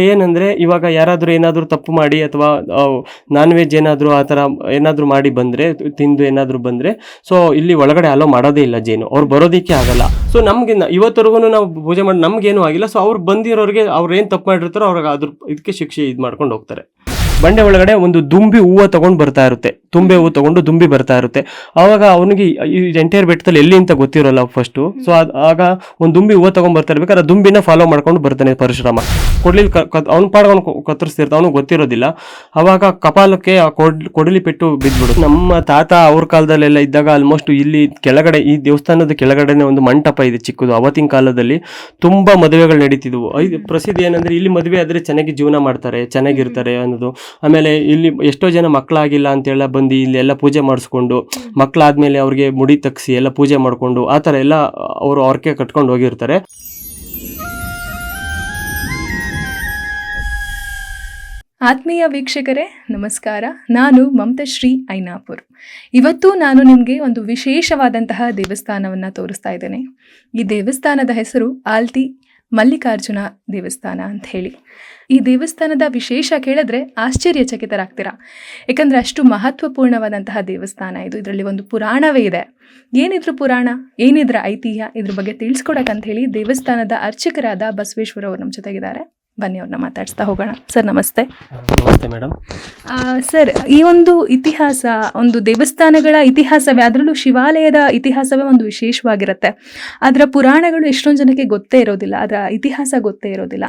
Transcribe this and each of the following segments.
ಏನಂದ್ರೆ ಇವಾಗ ಯಾರಾದ್ರೂ ಏನಾದ್ರೂ ತಪ್ಪು ಮಾಡಿ ಅಥವಾ ನಾನ್ ವೆಜ್ ಏನಾದ್ರೂ ಆ ತರ ಏನಾದ್ರೂ ಮಾಡಿ ಬಂದ್ರೆ, ತಿಂದು ಏನಾದ್ರೂ ಬಂದ್ರೆ ಸೊ ಇಲ್ಲಿ ಒಳಗಡೆ ಅಲೋ ಮಾಡೋದೇ ಇಲ್ಲ ಜೇನು. ಅವ್ರು ಬರೋದಿಕ್ಕೆ ಆಗಲ್ಲ. ಸೊ ನಮ್ಗೆ ಇವತ್ತರೆಗೂ ನಾವು ಪೂಜೆ ಮಾಡಿ, ನಮ್ಗೇನು ಆಗಿಲ್ಲ. ಸೊ ಅವ್ರು ಬಂದಿರೋರಿಗೆ ಅವ್ರು ಏನ್ ತಪ್ಪು ಮಾಡಿರ್ತಾರೋ ಅವ್ರಿಗೆ ಅದ್ರ, ಇದಕ್ಕೆ ಶಿಕ್ಷೆ ಇದು ಮಾಡ್ಕೊಂಡು ಹೋಗ್ತಾರೆ. ಬಂಡೆ ಒಳಗಡೆ ಒಂದು ದುಂಬಿ ಹೂವು ತಗೊಂಡು ಬರ್ತಾ ಇರುತ್ತೆ. ತುಂಬೆ ಹೂವು ತಗೊಂಡು ದುಂಬಿ ಬರ್ತಾ ಇರುತ್ತೆ. ಆವಾಗ ಅವನಿಗೆ ಈ ಎಂಟೈರ್ ಬೆಟ್ಟದಲ್ಲಿ ಎಲ್ಲಿ ಅಂತ ಗೊತ್ತಿರೋಲ್ಲ ಫಸ್ಟ್ ಸೊ ಆಗ ಒಂದು ದುಂಬಿ ಹೂವು ತಗೊಂಡ್ ಬರ್ತಾ ಇರ್ಬೇಕಾದ್ರೆ ದುಂಬಿನ ಫಾಲೋ ಮಾಡ್ಕೊಂಡು ಬರ್ತಾನೆ ಪರಶುರಾಮ. ಕೊಡ್ಲಿ ಅವ್ನ ಪಾಡ ಅವ್ನು ಕತ್ತರಿಸ್ತಿರ್ತ ಅವನು ಗೊತ್ತಿರೋದಿಲ್ಲ. ಅವಾಗ ಕಪಾಲಕ್ಕೆ ಆ ಕೊಡ್ಲಿ ಪೆಟ್ಟು ಬಿದ್ಬಿಡು ನಮ್ಮ ತಾತ ಅವ್ರ ಕಾಲದಲ್ಲೆಲ್ಲ ಇದ್ದಾಗ ಆಲ್ಮೋಸ್ಟ್ ಇಲ್ಲಿ ಕೆಳಗಡೆ, ಈ ದೇವಸ್ಥಾನದ ಕೆಳಗಡೆನೆ ಒಂದು ಮಂಟಪ ಇದೆ ಚಿಕ್ಕದು. ಅವತ್ತಿನ ಕಾಲದಲ್ಲಿ ತುಂಬಾ ಮದುವೆಗಳು ನಡೀತಿದ್ವು. ಪ್ರಸಿದ್ಧಿ ಏನಂದ್ರೆ ಇಲ್ಲಿ ಮದುವೆ ಆದ್ರೆ ಚೆನ್ನಾಗಿ ಜೀವನ ಮಾಡ್ತಾರೆ, ಚೆನ್ನಾಗಿರ್ತಾರೆ ಅನ್ನೋದು. ಆಮೇಲೆ ಇಲ್ಲಿ ಎಷ್ಟೋ ಜನ ಮಕ್ಕಳಾಗಿಲ್ಲ ಅಂತೆಲ್ಲ ಬಂದು ಇಲ್ಲಿ ಎಲ್ಲ ಪೂಜೆ ಮಾಡಿಸ್ಕೊಂಡು ಮಕ್ಕಳಾದ್ಮೇಲೆ ಅವ್ರಿಗೆ ಮುಡಿ ತಗ್ಸಿ ಎಲ್ಲ ಪೂಜೆ ಮಾಡಿಕೊಂಡು ಆ ಥರ ಎಲ್ಲ ಅವರು ಅವ್ರಕ್ಕೆ ಕಟ್ಕೊಂಡು ಹೋಗಿರ್ತಾರೆ. ಆತ್ಮೀಯ ವೀಕ್ಷಕರೇ ನಮಸ್ಕಾರ. ನಾನು ಮಮತಶ್ರೀ ಐನಾಪುರ್. ಇವತ್ತು ನಾನು ನಿಮಗೆ ಒಂದು ವಿಶೇಷವಾದಂತಹ ದೇವಸ್ಥಾನವನ್ನು ತೋರಿಸ್ತಾ ಇದ್ದೇನೆ. ಈ ದೇವಸ್ಥಾನದ ಹೆಸರು ಆಲ್ತಿ ಮಲ್ಲಿಕಾರ್ಜುನ ದೇವಸ್ಥಾನ ಅಂತ ಹೇಳಿ. ಈ ದೇವಸ್ಥಾನದ ವಿಶೇಷ ಕೇಳಿದ್ರೆ ಆಶ್ಚರ್ಯಚಕಿತರಾಗ್ತೀರಾ. ಯಾಕಂದರೆ ಅಷ್ಟು ಮಹತ್ವಪೂರ್ಣವಾದಂತಹ ದೇವಸ್ಥಾನ ಇದು. ಇದರಲ್ಲಿ ಒಂದು ಪುರಾಣವೇ ಇದೆ. ಏನಿದ್ರು ಪುರಾಣ, ಏನಿದ್ರ ಐತಿಹ್ಯ ಇದ್ರ ಬಗ್ಗೆ ತಿಳಿಸ್ಕೊಡಕ್ಕಂತ ಹೇಳಿ ದೇವಸ್ಥಾನದ ಅರ್ಚಕರಾದ ಬಸವೇಶ್ವರ ಅವರು ನಮ್ಮ ಜೊತೆಗಿದ್ದಾರೆ. ಬನ್ನಿ ಅವ್ರನ್ನ ಮಾತಾಡಿಸ್ತಾ ಹೋಗೋಣ. ಸರ್ ನಮಸ್ತೆ. ನಮಸ್ತೆ ಮೇಡಮ್ ಸರ್ ಈ ಒಂದು ಇತಿಹಾಸ ಒಂದು ದೇವಸ್ಥಾನಗಳ ಇತಿಹಾಸವೇ ಅದರಲ್ಲೂ ಶಿವಾಲಯದ ಇತಿಹಾಸವೇ ಒಂದು ವಿಶೇಷವಾಗಿರುತ್ತೆ. ಅದರ ಪುರಾಣಗಳು ಎಷ್ಟೊಂದು ಜನಕ್ಕೆ ಗೊತ್ತೇ ಇರೋದಿಲ್ಲ ಅದರ ಇತಿಹಾಸ ಗೊತ್ತೇ ಇರೋದಿಲ್ಲ.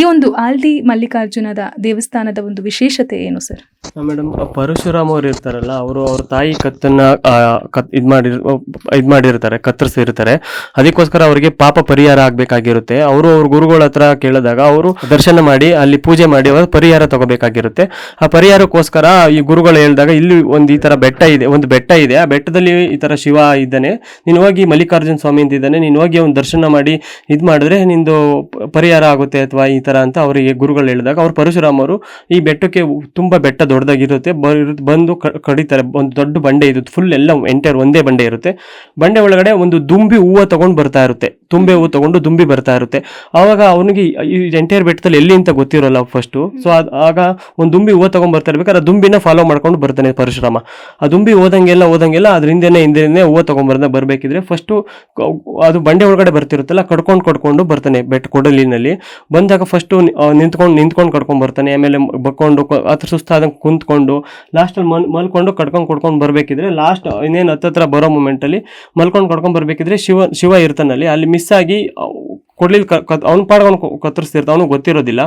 ಈ ಒಂದು ಆಲ್ದಿ ಮಲ್ಲಿಕಾರ್ಜುನದ ದೇವಸ್ಥಾನದ ಒಂದು ವಿಶೇಷತೆ ಏನು ಸರ್? ಮೇಡಮ್ ಪರಶುರಾಮ್ ಅವರು ಇರ್ತಾರಲ್ಲ ಅವರು ಅವ್ರ ತಾಯಿ ಕತ್ತನ್ನ ಕತ್ ಇದು ಮಾಡಿ ಇದು ಮಾಡಿರ್ತಾರೆ ಕತ್ತರಿಸಿರ್ತಾರೆ ಅದಕ್ಕೋಸ್ಕರ ಅವರಿಗೆ ಪಾಪ ಪರಿಹಾರ ಆಗ್ಬೇಕಾಗಿರುತ್ತೆ. ಅವರು ಅವ್ರ ಗುರುಗಳ ಹತ್ರ ಕೇಳಿದಾಗ ಅವರು ದರ್ಶನ ಮಾಡಿ, ಅಲ್ಲಿ ಪೂಜೆ ಮಾಡಿ, ಅವರು ಪರಿಹಾರ ತಗೋಬೇಕಾಗಿರುತ್ತೆ. ಆ ಪರಿಹಾರಕ್ಕೋಸ್ಕರ ಈ ಗುರುಗಳು ಹೇಳಿದಾಗ ಇಲ್ಲಿ ಒಂದು ಈ ತರ ಬೆಟ್ಟ ಇದೆ, ಒಂದು ಬೆಟ್ಟ ಇದೆ. ಆ ಬೆಟ್ಟದಲ್ಲಿ ಈ ತರ ಶಿವ ಇದ್ದಾನೆ. ನೀನು ಹೋಗಿ ಮಲ್ಲಿಕಾರ್ಜುನ ಸ್ವಾಮಿ ಅಂತ ಇದ್ದಾನೆ. ನೀನು ಹೋಗಿ ಅವ್ನು ದರ್ಶನ ಮಾಡಿ, ಇದು ಮಾಡಿದ್ರೆ ನಿಂದು ಪರಿಹಾರ ಆಗುತ್ತೆ ಅಥವಾ ಈ ತರ ಅಂತ ಅವರಿಗೆ ಗುರುಗಳು ಹೇಳಿದಾಗ ಅವ್ರು ಪರಶುರಾಮ್ ಅವರು ಈ ಬೆಟ್ಟಕ್ಕೆ ತುಂಬಾ ಬೆಟ್ಟ ದೊಡ್ಡದಾಗಿರುತ್ತೆ. ಬಂದು ಕಡಿತಾರೆ. ಒಂದು ದೊಡ್ಡ ಬಂಡೆ ಇದು. ಫುಲ್ ಎಲ್ಲ ಎಂಟೈರ್ ಒಂದೇ ಬಂಡೆ ಇರುತ್ತೆ. ಬಂಡೆ ಒಳಗಡೆ ಒಂದು ದುಂಬಿ ಹೂವು ತಗೊಂಡು ಬರ್ತಾ ಇರುತ್ತೆ. ತುಂಬೆ ಹೂವು ತಗೊಂಡು ದುಂಬಿ ಬರ್ತಾ ಇರುತ್ತೆ. ಆವಾಗ ಅವನಿಗೆ ಈ ಎಂಟೈರ್ ಬೆಟ್ಟದಲ್ಲಿ ಎಲ್ಲಿ ಅಂತ ಗೊತ್ತಿರೋಲ್ಲ ಫಸ್ಟ್ ಸೊ ಆಗ ಒಂದು ದುಂಬಿ ಹೂವು ತಗೊಂಡ್ ಬರ್ತಾ ಇರ್ಬೇಕಾದ್ರೆ ಆ ದುಂಬಿನ ಫಾಲೋ ಮಾಡ್ಕೊಂಡು ಬರ್ತಾನೆ ಪರಶುರಾಮ. ಆ ದುಂಬಿ ಹೋದಂಗೆಲ್ಲ ಹೋದಂಗೆಲ್ಲ ಅದ್ರ ಹಿಂದೆನೆ ಹೂವು ತಗೊಂಡ್ಬರ್ದ ಬರಬೇಕಿದ್ರೆ ಫಸ್ಟು ಅದು ಬಂಡೆ ಒಳಗಡೆ ಬರ್ತಿರುತ್ತಲ್ಲ ಕಡ್ಕೊಂಡು ಕಡ್ಕೊಂಡು ಬರ್ತಾನೆ ಬೆಟ್ಟ ಕೊಡಲಿನಲ್ಲಿ. ಬಂದಾಗ ಫಸ್ಟು ನಿಂತ್ಕೊಂಡು ನಿಂತ್ಕೊಂಡು ಕಡ್ಕೊಂಡು ಬರ್ತಾನೆ, ಆಮೇಲೆ ಬಕ್ಕೊಂಡು ಹತ್ರ ಸುಸ್ತಾದಂಗೆ ಕುಂತ್ಕೊಂಡು ಲಾಸ್ಟಲ್ಲಿ ಮಲ್ ಮಲ್ಕೊಂಡು ಕಡ್ಕೊಂಡು ಕಡ್ಕೊಂಡು ಬರಬೇಕಿದ್ರೆ ಲಾಸ್ಟ್ ಇನ್ನೇನು ಹತ್ತತ್ರ ಬರೋ ಮೂಮೆಂಟಲ್ಲಿ ಮಲ್ಕೊಂಡು ಕಡ್ಕೊಂಡು ಬರಬೇಕಿದ್ರೆ ಶಿವ ಶಿವ ಇರ್ತಾನಲ್ಲಿ. ಅಲ್ಲಿ ಮಿಸ್ ಆಗಿ ಕೊಡ್ಲಿಲ್ ಅವ್ನ ಪಾಡ ಅವ್ನು ಕತ್ತರಿಸ್ತಿರ್ತ ಅವನು ಗೊತ್ತಿರೋದಿಲ್ಲ.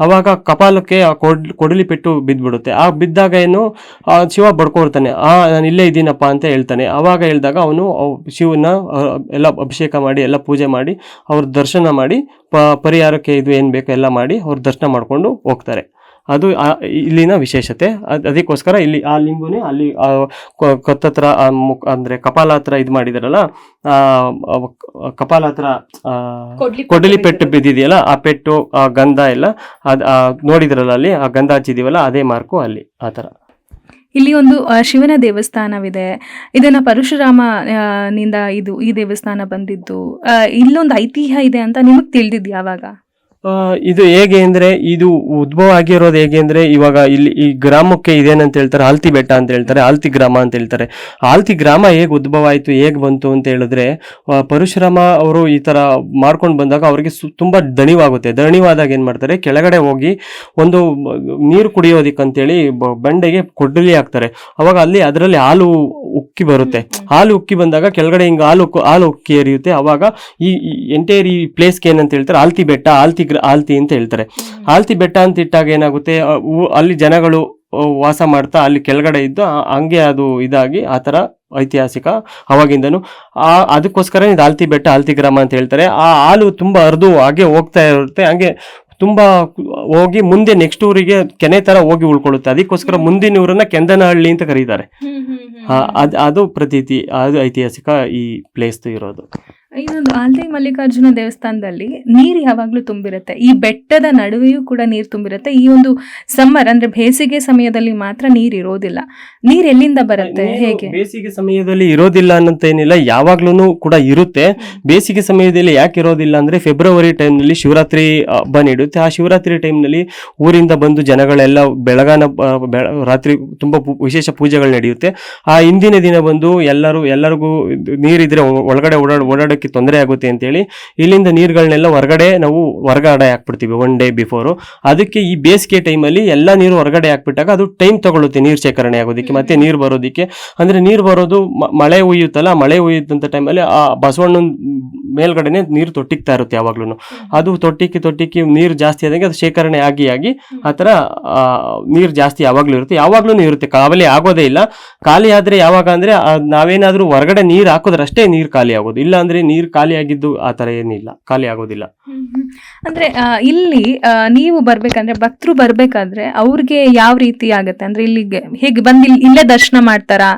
ಅವಾಗ ಕಪಾಲಕ್ಕೆ ಆ ಕೊಡ್ ಕೊಡಲಿ ಪೆಟ್ಟು ಬಿದ್ದ್ಬಿಡುತ್ತೆ ಆ ಬಿದ್ದಾಗ ಏನು ಶಿವ ಬಡ್ಕೊಳ್ತಾನೆ. ಆ, ನಾನು ಇಲ್ಲೇ ಇದ್ದೀನಪ್ಪ ಅಂತ ಹೇಳ್ತಾನೆ. ಅವಾಗ ಹೇಳಿದಾಗ ಅವನು ಶಿವನ ಎಲ್ಲ ಅಭಿಷೇಕ ಮಾಡಿ, ಎಲ್ಲ ಪೂಜೆ ಮಾಡಿ, ಅವ್ರ ದರ್ಶನ ಮಾಡಿ ಪರಿಹಾರಕ್ಕೆ ಇದು ಏನು ಬೇಕೋ ಎಲ್ಲ ಮಾಡಿ ಅವ್ರ ದರ್ಶನ ಮಾಡಿಕೊಂಡು ಹೋಗ್ತಾರೆ. ಅದು ಇಲ್ಲಿನ ವಿಶೇಷತೆ. ಅದ್- ಅದಕ್ಕೋಸ್ಕರ ಇಲ್ಲಿ ಆ ಲಿಂಬುನೇ ಅಲ್ಲಿ ಕತ್ತತ್ರ ಅಂದ್ರೆ ಕಪಾಲ ಹತ್ರ ಇದು ಮಾಡಿದಾರಲ್ಲ ಕಪಾಲ ಹತ್ರ ಕೊಡಲಿ ಪೆಟ್ಟು ಬಿದ್ದಿದೆಯಲ್ಲ ಆ ಪೆಟ್ಟು ಆ ಗಂಧ ಎಲ್ಲ ಅದ್ ನೋಡಿದ್ರಲ್ಲ ಅಲ್ಲಿ ಆ ಗಂಧ ಹಚ್ಚಿದೀವಲ್ಲ ಅದೇ ಮಾರ್ಕು ಅಲ್ಲಿ ಆ ತರ ಇಲ್ಲಿ ಒಂದು ಶಿವನ ದೇವಸ್ಥಾನವಿದೆ. ಇದನ್ನ ಪರಶುರಾಮ ನಿಂದ ಇದು ಈ ದೇವಸ್ಥಾನ ಬಂದಿದ್ದು ಇಲ್ಲೊಂದು ಐತಿಹ್ಯ ಇದೆ ಅಂತ ನಿಮಗೆ ತಿಳಿದಿದ್ ಯಾವಾಗ? ಇದು ಹೇಗೆ ಅಂದ್ರೆ, ಇದು ಉದ್ಭವ ಆಗಿರೋದು ಹೇಗೆ ಅಂದ್ರೆ, ಇವಾಗ ಇಲ್ಲಿ ಈ ಗ್ರಾಮಕ್ಕೆ ಇದೇನಂತ ಹೇಳ್ತಾರೆ, ಆಲ್ತಿ ಬೆಟ್ಟ ಅಂತ ಹೇಳ್ತಾರೆ, ಆಲ್ತಿ ಗ್ರಾಮ ಅಂತ ಹೇಳ್ತಾರೆ. ಆಲ್ತಿ ಗ್ರಾಮ ಹೇಗೆ ಉದ್ಭವ ಆಯಿತು, ಹೇಗೆ ಬಂತು ಅಂತ ಹೇಳಿದ್ರೆ ಪರಶುರಾಮ ಅವರು ಈ ತರ ಮಾಡ್ಕೊಂಡು ಬಂದಾಗ ಅವರಿಗೆ ತುಂಬಾ ದಣಿವಾಗುತ್ತೆ. ದಣಿವಾದಾಗ ಏನ್ ಮಾಡ್ತಾರೆ, ಕೆಳಗಡೆ ಹೋಗಿ ಒಂದು ನೀರು ಕುಡಿಯೋದಿಕ್ಕಂತೇಳಿ ಬಂಡೆಗೆ ಕೊಡ್ಲಿ ಹಾಕ್ತಾರೆ. ಅವಾಗ ಅಲ್ಲಿ ಅದರಲ್ಲಿ ಹಾಲು ಉಕ್ಕಿ ಬರುತ್ತೆ. ಹಾಲು ಉಕ್ಕಿ ಬಂದಾಗ ಕೆಳಗಡೆ ಹಿಂಗೆ ಹಾಲು ಹಾಲು ಉಕ್ಕಿ ಎರಿಯುತ್ತೆ. ಅವಾಗ ಈ ಎಂಟೇರಿ ಈ ಪ್ಲೇಸ್ಗೆ ಏನಂತ ಹೇಳ್ತಾರೆ, ಆಲ್ತಿ ಬೆಟ್ಟ, ಆಲ್ತಿ ಗ್ರ- ಆಲ್ತಿ ಅಂತ ಹೇಳ್ತಾರೆ. ಆಲ್ತಿ ಬೆಟ್ಟ ಅಂತ ಇಟ್ಟಾಗ ಏನಾಗುತ್ತೆ ಅಲ್ಲಿ ಜನಗಳು ವಾಸ ಮಾಡ್ತಾ ಅಲ್ಲಿ ಕೆಳಗಡೆ ಇದ್ದು ಹಂಗೆ ಅದು ಇದಾಗಿ ಆ ಥರ ಐತಿಹಾಸಿಕ ಅವಾಗಿಂದನು. ಆ ಅದಕ್ಕೋಸ್ಕರ ಇದು ಆಲ್ತಿ ಬೆಟ್ಟ ಆಲ್ತಿ ಗ್ರಾಮ ಅಂತ ಹೇಳ್ತಾರೆ. ಆ ಹಾಲು ತುಂಬಾ ಹರಿದು ಹಾಗೆ ಹೋಗ್ತಾ ಇರುತ್ತೆ. ಹಂಗೆ ತುಂಬ ಹೋಗಿ ಮುಂದೆ ನೆಕ್ಸ್ಟ್ ಊರಿಗೆ ಕೆನೆ ತರ ಹೋಗಿ ಉಳ್ಕೊಳ್ಳುತ್ತೆ. ಅದಕ್ಕೋಸ್ಕರ ಮುಂದಿನ ಊರನ್ನ ಕೆಂದನಹಳ್ಳಿ ಅಂತ ಕರೀತಾರೆ. ಆ, ಅದು ಪ್ರತೀತಿ ಅದು ಐತಿಹಾಸಿಕ ಈ ಪ್ಲೇಸ್ ಇರೋದು. ಇನ್ನೊಂದು ಆಲ್ದೆ ಮಲ್ಲಿಕಾರ್ಜುನ ದೇವಸ್ಥಾನದಲ್ಲಿ ನೀರು ಯಾವಾಗಲೂ ತುಂಬಿರುತ್ತೆ. ಈ ಬೆಟ್ಟದ ನಡುವೆಯೂ ಕೂಡ ನೀರು ತುಂಬಿರುತ್ತೆ. ಈ ಒಂದು ಸಮ್ಮರ್ ಅಂದ್ರೆ ಬೇಸಿಗೆ ಸಮಯದಲ್ಲಿ ಮಾತ್ರ ನೀರು ಇರೋದಿಲ್ಲ. ನೀರು ಎಲ್ಲಿಂದ ಬರುತ್ತೆ? ಹೇಗೆ? ಬೇಸಿಗೆ ಸಮಯದಲ್ಲಿ ಇರೋದಿಲ್ಲ ಅನ್ನಂತ ಏನಿಲ್ಲ ಯಾವಾಗ್ಲೂ ಕೂಡ ಇರುತ್ತೆ. ಬೇಸಿಗೆ ಸಮಯದಲ್ಲಿ ಯಾಕೆ ಇರೋದಿಲ್ಲ ಅಂದ್ರೆ ಫೆಬ್ರವರಿ ಟೈಮ್ನಲ್ಲಿ ಶಿವರಾತ್ರಿ ಹಬ್ಬ ನೀಡುತ್ತೆ ಆ ಶಿವರಾತ್ರಿ ಟೈಮ್ನಲ್ಲಿ ಊರಿಂದ ಬಂದು ಜನಗಳೆಲ್ಲ ಬೆಳಗಾನ ಬೆಳ- ರಾತ್ರಿ ತುಂಬಾ ವಿಶೇಷ ಪೂಜೆಗಳು ನಡೆಯುತ್ತೆ. ಆ ಹಿಂದಿನ ದಿನ ಬಂದು ಎಲ್ಲರೂ ಎಲ್ಲರಿಗೂ ನೀರಿದ್ರೆ ಒಳಗಡೆ ಓಡಾಡ ಓಡಾಡೋಕ್ಕೆ ತೊಂದರೆ ಆಗುತ್ತೆ ಅಂತೇಳಿ ಇಲ್ಲಿಂದ ನೀರುಗಳನ್ನೆಲ್ಲ ಹೊರಗಡೆ ನಾವು ಹೊರಗಡೆ ಹಾಕ್ಬಿಡ್ತೀವಿ ಒನ್ ಡೇ ಬಿಫೋರು ಅದಕ್ಕೆ ಈ ಬೇಸಿಗೆ ಟೈಮಲ್ಲಿ ಎಲ್ಲ ನೀರು ಹೊರಗಡೆ ಹಾಕ್ಬಿಟ್ಟಾಗ ಅದು ಟೈಮ್ ತಗೊಳ್ಳುತ್ತೆ ನೀರು ಶೇಖರಣೆ ಆಗೋದಕ್ಕೆ ಮತ್ತೆ ನೀರು ಬರೋದಕ್ಕೆ. ಅಂದರೆ ನೀರು ಬರೋದು ಮಳೆ ಉಯ್ಯುತ್ತಲ್ಲ ಮಳೆ ಉಯ್ಯುತ್ತಂಥ ಟೈಮಲ್ಲಿ ಆ ಬಸವಣ್ಣನ ಮೇಲ್ಗಡೆನೆ ನೀರು ತೊಟ್ಟಿಕ್ತಾ ಇರುತ್ತೆ ಯಾವಾಗ್ಲೂ ಅದು ತೊಟ್ಟಿಕ್ಕಿ ತೊಟ್ಟಿಕ್ಕಿ ನೀರು ಜಾಸ್ತಿ ಆದಂಗೆ ಅದು ಶೇಖರಣೆ ಆಗಿ ಆಗಿ ಆ ಥರ ನೀರು ಜಾಸ್ತಿ ಯಾವಾಗ್ಲೂ ಇರುತ್ತೆ. ಯಾವಾಗ್ಲೂ ಇರುತ್ತೆ. ಖಾಲಿ ಆಗೋದೇ ಇಲ್ಲ. ಖಾಲಿ ಆದ್ರೆ ಯಾವಾಗ ಅಂದ್ರೆ ನಾವೇನಾದ್ರೂ ಹೊರಗಡೆ ನೀರು ಹಾಕೋದ್ರಷ್ಟೇ ನೀರು ಖಾಲಿ ಆಗೋದು. ಇಲ್ಲ ಅಂದ್ರೆ ನೀರು ಖಾಲಿ ಆಗಿದ್ದು ಆ ಥರ ಏನಿಲ್ಲ. ಖಾಲಿ ಆಗೋದಿಲ್ಲ. ಅಂದ್ರೆ ಇಲ್ಲಿ ನೀವು ಬರ್ಬೇಕಂದ್ರೆ ಭಕ್ತರು ಬರ್ಬೇಕಾದ್ರೆ ಅವ್ರಿಗೆ ಯಾವ ರೀತಿ ಆಗತ್ತೆ? ಅಂದ್ರೆ ಇಲ್ಲಿಗೆ ಹೇಗೆ ಬಂದು ಇಲ್ಲೇ ದರ್ಶನ ಮಾಡ್ತಾರಾ?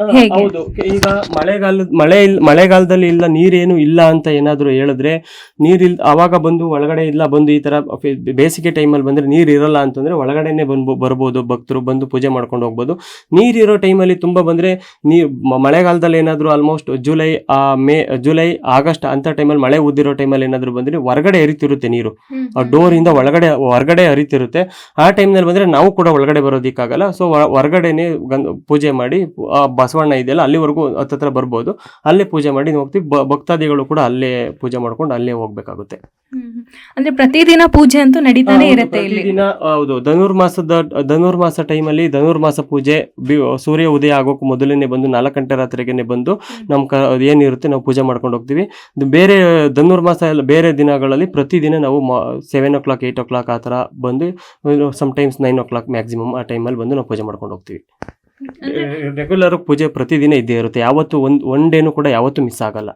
ಹೇಗೆ? ಹೌದು. ಈಗ ಮಳೆಗಾಲ ಮಳೆ ಇಲ್ ಮಳೆಗಾಲದಲ್ಲಿ ಇಲ್ಲ ನೀರೇನು ಇಲ್ಲ ಅಂತ ಏನಾದ್ರು ಹೇಳಿದ್ರೆ ನೀರಿಲ್ ಅವಾಗ ಬಂದು ಒಳಗಡೆ ಇಲ್ಲ ಬಂದು ಈ ತರ ಫೆ- ಬೇಸಿಗೆ ಟೈಮಲ್ಲಿ ಬಂದ್ರೆ ನೀರ್ ಇರಲ್ಲ ಅಂತಂದ್ರೆ ಒಳಗಡೆನೆ ಬಂದು ಬರ್ಬೋದು ಭಕ್ತರು ಬಂದು ಪೂಜೆ ಮಾಡ್ಕೊಂಡು ಹೋಗ್ಬೋದು. ನೀರಿರೋ ಟೈಮಲ್ಲಿ ತುಂಬಾ ಬಂದ್ರೆ ನೀ ಮ- ಮಳೆಗಾಲದಲ್ಲಿ ಏನಾದ್ರು ಆಲ್ಮೋಸ್ಟ್ ಜುಲೈ ಆ ಮೇ ಜುಲೈ ಆಗಸ್ಟ್ ಅಂತ ಟೈಮಲ್ಲಿ ಮಳೆ ಉದ್ದಿರೋ ಟೈಮಲ್ಲಿ ಏನಾದ್ರು ಬಂದ್ರೆ ಹೊರಗಡೆ ಹರಿತಿರುತ್ತೆ ನೀರು. ಆ ಡೋರ್ ಇಂದ ಒಳಗಡೆ ಹೊರಗಡೆ ಹರಿತಿರುತ್ತೆ. ಆ ಟೈಮ್ನಲ್ಲಿ ಬಂದ್ರೆ ನಾವು ಕೂಡ ಒಳಗಡೆ ಬರೋದಿಕ್ಕಾಗಲ್ಲ. ಸೊ ಹೊರಗಡೆನೆ ಗಂಗ್- ಪೂಜೆ ಮಾಡಿ ಆ ಬಸವಣ್ಣ ಇದೆಯಲ್ಲ ಅಲ್ಲಿವರೆಗೂ ಹತ್ತತ್ರ ಬರ್ಬೋದು. ಅಲ್ಲೇ ಪೂಜೆ ಮಾಡಿ ನೀವು ಹೋಗ್ತೀವಿ. ಭಕ್ತಾದಿಗಳು ಕೂಡ ಅಲ್ಲೇ ಪೂಜೆ ಮಾಡ್ಕೊಂಡು ಅಲ್ಲೇ ಹೋಗ್ಬೇಕಾಗುತ್ತೆ. ಅಂದ್ರೆ ಪ್ರತಿದಿನ ಪೂಜೆ ಅಂತೂ ನಡೀತಾನೆ ಇರುತ್ತೆ ಇಲ್ಲಿ. ಪ್ರತಿದಿನ ಹೌದು. ಧನುರ್ಮಾಸದ ಧನುರ್ಮಾಸ ಟೈಮಲ್ಲಿ ಧನುರ್ಮಾಸ ಪೂಜೆ ಸೂರ್ಯ ಉದಯ ಆಗೋಕೆ ಮೊದಲನೇ ಬಂದು ನಾಲ್ಕು ಗಂಟೆ ರಾತ್ರಿಗೆನೆ ಬಂದು ನಮ್ಮ ಕ ಏನಿರುತ್ತೆ ನಾವು ಪೂಜೆ ಮಾಡ್ಕೊಂಡು ಹೋಗ್ತೀವಿ. ಬೇರೆ ಧನುರ್ಮಾಸ ಎಲ್ಲ ಬೇರೆ ದಿನಗಳಲ್ಲಿ ಪ್ರತಿದಿನ ನಾವು seven o'clock eight o'clock ಆ ಥರ ಬಂದು sometimes nine o'clock maximum ಆ ಟೈಮಲ್ಲಿ ಬಂದು ನಾವು ಪೂಜೆ ಮಾಡ್ಕೊಂಡು ಹೋಗ್ತೀವಿ. ರೆಗ್ಯುಲರ್ ಪೂಜೆ ಪ್ರತಿದಿನ ಇದ್ದೇ ಇರುತ್ತೆ. ಯಾವತ್ತು ಒಂದ್ ಒನ್ ಡೇನು ಕೂಡ ಯಾವತ್ತು ಮಿಸ್ ಆಗಲ್ಲ.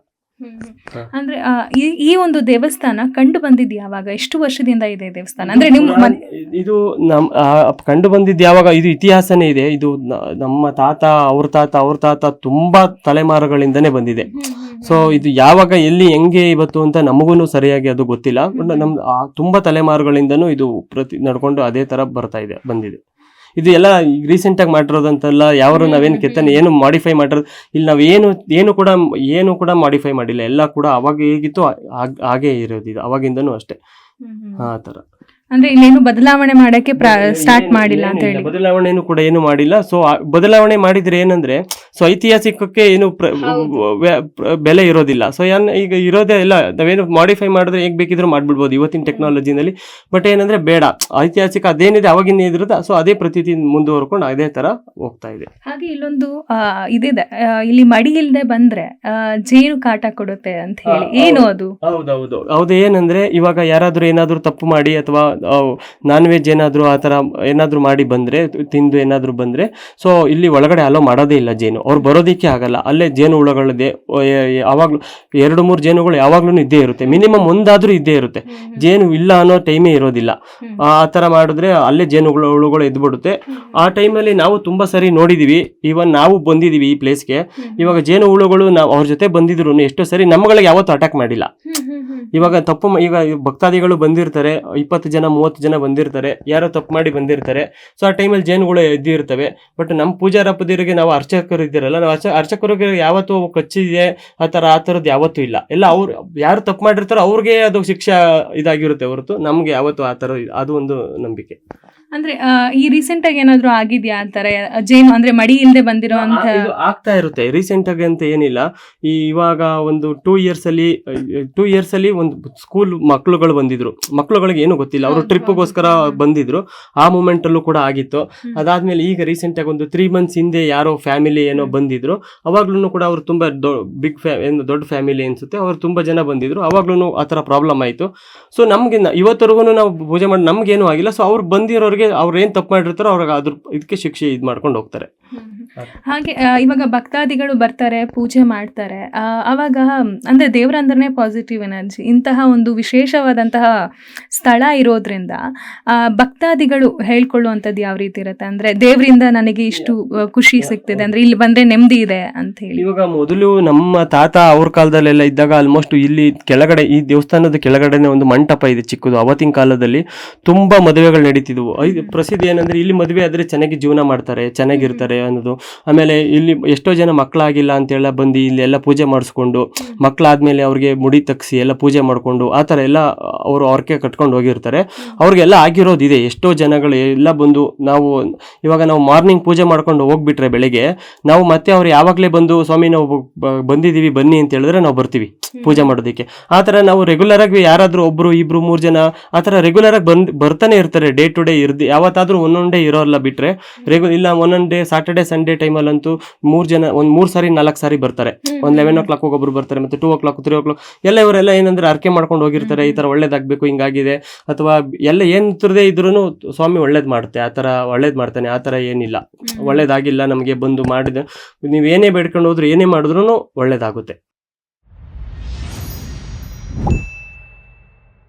ಅಂದ್ರೆ ಆ, ಈ- ಈ ಒಂದು ದೇವಸ್ಥಾನ ಕಂಡು ಬಂದಿದ್ ಯಾವಾಗ? ಎಷ್ಟು ವರ್ಷದಿಂದ ಇದೆ ದೇವಸ್ಥಾನ? ಅಂದ್ರೆ ನಿಮ್ಮ ಮನೆ ಇದು ನಮ್ ಆ, ಕಂಡು ಬಂದಿದ್ದು ಯಾವಾಗ ಇದು ಇತಿಹಾಸನೇ ಇದೆ. ಇದು ನ- ನಮ್ಮ ತಾತ ಅವ್ರ ತಾತ ಅವ್ರ ತಾತ ತುಂಬಾ ತಲೆಮಾರುಗಳಿಂದನೇ ಬಂದಿದೆ. ಸೊ ಇದು ಯಾವಾಗ ಎಲ್ಲಿ ಹೆಂಗೆ ಇವತ್ತು ಅಂತ ನಮಗೂ ಸರಿಯಾಗಿ ಅದು ಗೊತ್ತಿಲ್ಲ. ಬಟ್ ನಮ್ ಆ ತುಂಬಾ ತಲೆಮಾರುಗಳಿಂದನೂ ಇದು ಪ್ರತಿ ನಡ್ಕೊಂಡು ಅದೇ ತರ ಬರ್ತಾ ಇದೆ ಬಂದಿದೆ. ಇದು ಎಲ್ಲ ರೀಸೆಂಟ್ ಆಗಿ ಮಾಡಿರೋದಂತಲ್ಲ ಯಾರು ನಾವೇನು ಕೆತ್ತನೆ ಏನು ಮಾಡಿಫೈ ಮಾಡಿರೋದು ಇಲ್ಲಿ ನಾವು ಏನು ಏನು ಕೂಡ ಏನು ಕೂಡ ಮಾಡಿಫೈ ಮಾಡಿಲ್ಲ. ಎಲ್ಲ ಕೂಡ ಅವಾಗ ಹೇಗಿತ್ತು ಹಾಗೆ ಇರೋದು ಇದು. ಅವಾಗಿಂದನೂ ಅಷ್ಟೇ. ಆ ತರ ಅಂದ್ರೆ ಇಲ್ಲೇನು ಬದಲಾವಣೆ ಮಾಡಕ್ಕೆ ಸ್ಟಾರ್ಟ್ ಮಾಡಿಲ್ಲ ಅಂತ ಹೇಳಿ. ಬದಲಾವಣೆನೂ ಕೂಡ ಏನು ಮಾಡಿಲ್ಲ. ಸೊ ಬದಲಾವಣೆ ಮಾಡಿದ್ರೆ ಏನಂದ್ರೆ ಸೊ ಐತಿಹಾಸಿಕಕ್ಕೆ ಏನು ಬೆಲೆ ಇರೋದಿಲ್ಲ. ಸೊ ಏನ್ ಈಗ ಇರೋದೇ ಇಲ್ಲ. ನಾವೇನು ಮಾಡಿಫೈ ಮಾಡಿದ್ರೆ ಹೇಗ್ ಬೇಕಿದ್ರು ಮಾಡ್ಬಿಡ್ಬೋದು ಇವತ್ತಿನ ಟೆಕ್ನಾಲಜಿನಲ್ಲಿ ಬಟ್ ಏನಂದ್ರೆ ಬೇಡ. ಐತಿಹಾಸಿಕ ಅದೇನಿದೆ ಅವಾಗಿನ ಇದ್ರದ ಸೊ ಅದೇ ಪ್ರತೀತಿ ಮುಂದುವರ್ಕೊಂಡು ಅದೇ ತರ ಹೋಗ್ತಾ ಇದೆ. ಹಾಗೆ ಇಲ್ಲೊಂದು ಇದಿದೆ. ಇಲ್ಲಿ ಮಡಿ ಇಲ್ದೆ ಬಂದ್ರೆ ಜೇನು ಕಾಟ ಕೊಡುತ್ತೆ ಅಂತ ಹೇಳಿ. ಏನು ಅದು? ಹೌದೌದು. ಹೌದು ಏನಂದ್ರೆ ಇವಾಗ ಯಾರಾದ್ರೂ ಏನಾದ್ರೂ ತಪ್ಪು ಮಾಡಿ ಅಥವಾ ನಾನ್ ವೆಜ್ ಏನಾದರೂ ಆ ಥರ ಏನಾದರೂ ಮಾಡಿ ಬಂದರೆ ತಿಂದು ಏನಾದರೂ ಬಂದರೆ ಸೊ ಇಲ್ಲಿ ಒಳಗಡೆ ಅಲೋ ಮಾಡೋದೇ ಇಲ್ಲ ಜೇನು. ಅವ್ರು ಬರೋದಕ್ಕೆ ಆಗಲ್ಲ. ಅಲ್ಲೇ ಜೇನು ಹುಳಗಳಿದೆ ಯಾವಾಗಲೂ ಎರಡು ಮೂರು ಜೇನುಗಳು ಯಾವಾಗ್ಲೂ ಇದ್ದೇ ಇರುತ್ತೆ. ಮಿನಿಮಮ್ ಒಂದಾದರೂ ಇದ್ದೇ ಇರುತ್ತೆ. ಜೇನು ಇಲ್ಲ ಅನ್ನೋ ಟೈಮೇ ಇರೋದಿಲ್ಲ. ಆ ಥರ ಮಾಡಿದ್ರೆ ಅಲ್ಲೇ ಜೇನುಗಳು ಹುಳುಗಳು ಎದ್ಬಿಡುತ್ತೆ. ಆ ಟೈಮಲ್ಲಿ ನಾವು ತುಂಬ ಸರಿ ನೋಡಿದೀವಿ. ಇವನ್ ನಾವು ಬಂದಿದ್ದೀವಿ ಈ ಪ್ಲೇಸ್ಗೆ ಇವಾಗ ಜೇನು ಹುಳುಗಳು ನಾವು ಅವ್ರ ಜೊತೆ ಬಂದಿದ್ರು ಎಷ್ಟೋ ಸರಿ ನಮ್ಮಗಳಿಗೆ ಯಾವತ್ತೂ ಅಟ್ಯಾಕ್ ಮಾಡಿಲ್ಲ. ಇವಾಗ ತಪ್ಪು ಈಗ ಭಕ್ತಾದಿಗಳು ಬಂದಿರ್ತಾರೆ, ಇಪ್ಪತ್ತು ಜನ, ಮೂವತ್ತು ಜನ ಬಂದಿರ್ತಾರೆ, ಯಾರೋ ತಪ್ಪು ಮಾಡಿ ಬಂದಿರ್ತಾರೆ. ಸೊ ಆ ಟೈಮಲ್ಲಿ ಜೇನುಗಳು ಎದ್ದಿರ್ತವೆ. ಬಟ್ ನಮ್ಮ ಪೂಜಾರಪ್ಪದಿರಿಗೆ ನಾವು ಅರ್ಚಕರು ಇದ್ದೀರಲ್ಲ, ನಾವು ಅರ್ಚ ಅರ್ಚಕರಿಗೆ ಯಾವತ್ತೂ ಕಚ್ಚಿದೆ ಆ ಥರ, ಆ ಥರದ್ದು ಯಾವತ್ತೂ ಇಲ್ಲ. ಎಲ್ಲ ಅವ್ರು ಯಾರು ತಪ್ಪು ಮಾಡಿರ್ತಾರೋ ಅವ್ರಿಗೆ ಅದು ಶಿಕ್ಷೆ ಇದಾಗಿರುತ್ತೆ ಹೊರತು, ನಮಗೆ ಯಾವತ್ತು ಆ ಥರ ಅದು ಒಂದು ನಂಬಿಕೆ. ಅಂದ್ರೆ ಈ ರೀಸೆಂಟ್ ಆಗಿ ಏನಾದ್ರು ಆಗಿದ್ಯಾ ಅಂತಾರೆ ತರ ಜೇನು ಅಂದ್ರೆ ಮಡಿ ಇಲ್ಲದೆ ಬಂದಿರೋ ಅಂತ? ಇದು ಆಗ್ತಾ ಇರುತ್ತೆ. ರೀಸೆಂಟ್ ಆಗಿ ಅಂತ ಏನಿಲ್ಲ. ಈ ಇವಾಗ ಒಂದು ಟೂ ಇಯರ್ಸ್ ಅಲ್ಲಿ ಟೂ ಇಯರ್ಸ್ ಅಲ್ಲಿ ಒಂದು ಸ್ಕೂಲ್ ಮಕ್ಳುಗಳು ಬಂದಿದ್ರು. ಮಕ್ಳುಗಳಿಗೆ ಏನು ಗೊತ್ತಿಲ್ಲ. ಅವರು ಟ್ರಿಪ್ ಟ್ರಿಪ್ಗೋಸ್ಕರ ಬಂದಿದ್ರು. ಆ ಮೂಮೆಂಟ್ ಅಲ್ಲೂ ಕೂಡ ಆಗಿತ್ತು. ಅದಾದ್ಮೇಲೆ ಈಗ ರೀಸೆಂಟ್ ಆಗಿ ಒಂದು ತ್ರೀ ಮಂತ್ಸ್ ಹಿಂದೆ ಯಾರೋ ಫ್ಯಾಮಿಲಿ ಏನೋ ಬಂದಿದ್ರು. ಅವಾಗ್ಲೂ ಕೂಡ ಅವ್ರು ತುಂಬಾ ಬಿಗ್ ಫ್ಯಾ ಏನು ದೊಡ್ಡ ಫ್ಯಾಮಿಲಿ ಅನ್ಸುತ್ತೆ. ಅವ್ರು ತುಂಬಾ ಜನ ಬಂದಿದ್ರು. ಅವಾಗ್ಲೂ ಆ ತರ ಪ್ರಾಬ್ಲಮ್ ಆಯ್ತು. ಸೊ ನಮ್ಗೆ ಇವತ್ತರೆಗೂ ನಾವು ಪೂಜೆ ಮಾಡಿ ನಮ್ಗೇನು ಆಗಿಲ್ಲ. ಸೊ ಅವ್ರು ಬಂದಿರೋರಿಗೆ ಅವ್ರು ಏನ್ ತಪ್ಪು ಮಾಡಿರ್ತಾರೋ ಅವ್ರಿಗೆ ಅದ್ರ ಇದಕ್ಕೆ ಶಿಕ್ಷೆ ಇದು ಮಾಡ್ಕೊಂಡು ಹೋಗ್ತಾರೆ. ಹಾಗೆ ಆ, ಇವಾಗ ಭಕ್ತಾದಿಗಳು ಬರ್ತಾರೆ ಪೂಜೆ ಮಾಡ್ತಾರೆ. ಆ, ಅವಾಗ ಅಂದ್ರೆ ದೇವರಂದ್ರೆ ಪಾಸಿಟಿವ್ ಎನರ್ಜಿ ಇಂತಹ ಒಂದು ವಿಶೇಷವಾದಂತಹ ಸ್ಥಳ ಇರೋದ್ರಿಂದ ಆ, ಭಕ್ತಾದಿಗಳು ಹೇಳ್ಕೊಳ್ಳುವಂಥದ್ದು ಯಾವ ರೀತಿ ಇರುತ್ತೆ? ಅಂದ್ರೆ ದೇವರಿಂದ ನನಗೆ ಇಷ್ಟು ಆ, ಖುಷಿ ಸಿಗ್ತಿದೆ ಅಂದ್ರೆ ಇಲ್ಲಿ ಬಂದ್ರೆ ನೆಮ್ಮದಿ ಇದೆ ಅಂತ ಹೇಳಿ. ಇವಾಗ ಮೊದಲು ನಮ್ಮ ತಾತ ಅವ್ರ ಕಾಲದಲ್ಲೆಲ್ಲ ಇದ್ದಾಗ ಆಲ್ಮೋಸ್ಟ್ ಇಲ್ಲಿ ಕೆಳಗಡೆ ಈ ದೇವಸ್ಥಾನದ ಕೆಳಗಡೆನೆ ಒಂದು ಮಂಟಪ ಇದೆ ಚಿಕ್ಕದು. ಅವತ್ತಿನ ಕಾಲದಲ್ಲಿ ತುಂಬಾ ಮದುವೆಗಳು ನಡೀತಿದ್ವು. ಪ್ರಸಿದ್ಧಿ ಏನಂದ್ರೆ ಇಲ್ಲಿ ಮದುವೆ ಆದ್ರೆ ಚೆನ್ನಾಗಿ ಜೀವನ ಮಾಡ್ತಾರೆ ಚೆನ್ನಾಗಿರ್ತಾರೆ ಅನ್ನೋದು. ಆಮೇಲೆ ಇಲ್ಲಿ ಎಷ್ಟೋ ಜನ ಮಕ್ಕಳಾಗಿಲ್ಲ ಅಂತೆಲ್ಲ ಬಂದು ಇಲ್ಲಿ ಎಲ್ಲ ಪೂಜೆ ಮಾಡಿಸ್ಕೊಂಡು ಮಕ್ಕಳಾದ್ಮೇಲೆ ಅವ್ರಿಗೆ ಮುಡಿ ತಗ್ಸಿ ಎಲ್ಲ ಪೂಜೆ ಮಾಡ್ಕೊಂಡು ಆ ಥರ ಎಲ್ಲ ಅವರು ಅವ್ರಕ್ಕೆ ಕಟ್ಕೊಂಡು ಹೋಗಿರ್ತಾರೆ. ಅವ್ರಿಗೆಲ್ಲ ಆಗಿರೋದಿದೆ ಎಷ್ಟೋ ಜನಗಳು ಎಲ್ಲ ಬಂದು ನಾವು ಇವಾಗ ನಾವು ಮಾರ್ನಿಂಗ್ ಪೂಜೆ ಮಾಡ್ಕೊಂಡು ಹೋಗ್ಬಿಟ್ರೆ ಬೆಳಿಗ್ಗೆ ನಾವು ಮತ್ತೆ ಅವ್ರು ಯಾವಾಗಲೇ ಬಂದು ಸ್ವಾಮಿ ನಾವು ಬಂದಿದೀವಿ ಬಂದಿದ್ದೀವಿ ಬನ್ನಿ ಅಂತ ಹೇಳಿದ್ರೆ ನಾವು ಬರ್ತೀವಿ ಪೂಜೆ ಮಾಡೋದಕ್ಕೆ. ಆ ಥರ ನಾವು ರೆಗ್ಯುಲರ್ ಆಗಿ ಯಾರಾದರೂ ಒಬ್ರು ಇಬ್ರು ಮೂರು ಜನ ಆ ಥರ ರೆಗ್ಯುಲರ್ ಆಗಿ ಬಂದ್ ಬರ್ತಾನೆ ಇರ್ತಾರೆ ಡೇ ಟು ಡೇ ಇರ್ದು ಯಾವತ್ತಾದ್ರೂ ಒಂದೊಂದು ಡೇ ಇರೋಲ್ಲ ಬಿಟ್ರೆ ರೆಗ್ಯುಲರ್ ಇಲ್ಲ ಒಂದೊಂದು ಡೇ ಸಾಟರ್ಡೆ ಸಂಡೇ ಟೈಮಲ್ಲಂತೂ ಮೂರು ಜನ ಒಂದು ಮೂರು ಸಾರಿ ನಾಲ್ಕು ಸಾರಿ ಬರ್ತಾರೆ. ಒಂದು ಲೆವೆನ್ ಓ ಕ್ಲಾಕ್ ಒಬ್ಬರು ಬರ್ತಾರೆ ಮತ್ತೆ two o'clock three o'clock ಎಲ್ಲ ಇವರೆಲ್ಲ ಏನಂದ್ರೆ ಅರ್ಕೆ ಮಾಡ್ಕೊಂಡು ಹೋಗಿರ್ತಾರೆ ಈ ತರ ಒಳ್ಳೇದಾಗ್ಬೇಕು ಹಿಂಗಾಗಿದೆ. ಅಥವಾ ಎಲ್ಲ ಏನ್ ತುರ್ದೇ ಇದ್ರೂ ಸ್ವಾಮಿ ಒಳ್ಳೇದ್ ಮಾಡುತ್ತೆ ಆ ತರ ಒಳ್ಳೇದ್ ಮಾಡ್ತಾನೆ ಆ ತರ ಏನಿಲ್ಲ. ಒಳ್ಳೇದಾಗಿಲ್ಲ ನಮಗೆ ಬಂದು ಮಾಡಿದ ನೀವು ಏನೇ ಬೇಡ್ಕೊಂಡು ಹೋದ್ರು ಏನೇ ಮಾಡಿದ್ರು ಒಳ್ಳೇದಾಗುತ್ತೆ.